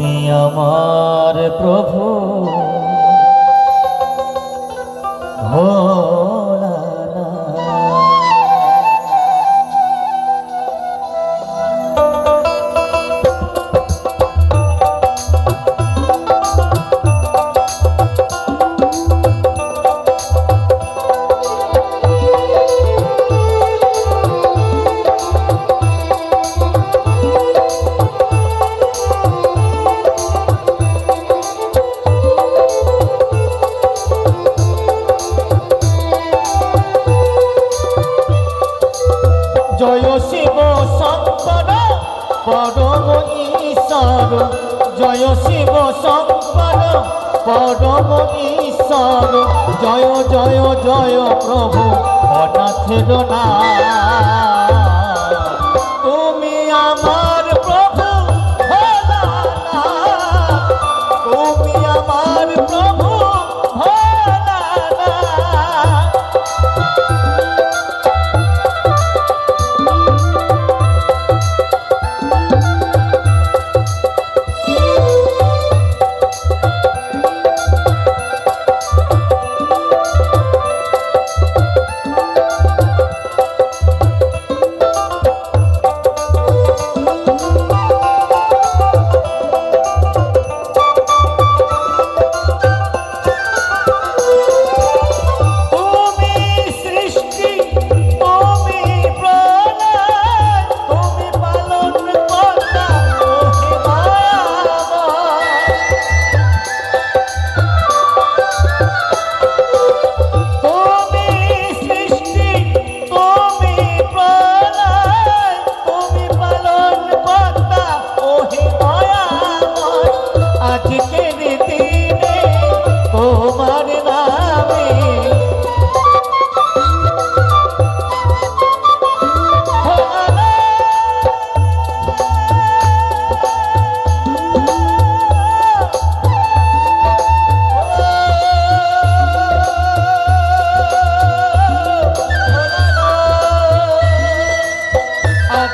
তুমি আমার প্রভু ভোলানাথ। ঈশ্বর জয় শিব সম্পদ পরম ঈশ্বর। জয় জয় জয় প্রভু অনাথের না তুমি আমার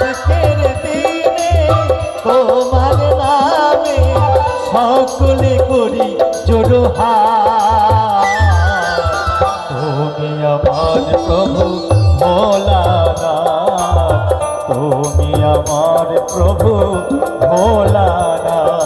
আজকের দিনে তোমার নামে সকলে করি জোড়হার তুমি আমার প্রভু ভোলানাথ তুমি আমার প্রভু ভোলানাথ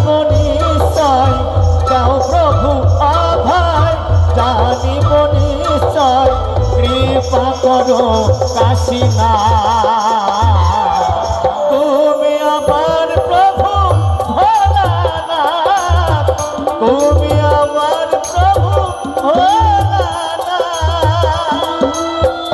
কৃপা করো কাশিনা তুমি আমার প্রভু ভোলানাথ। তুমি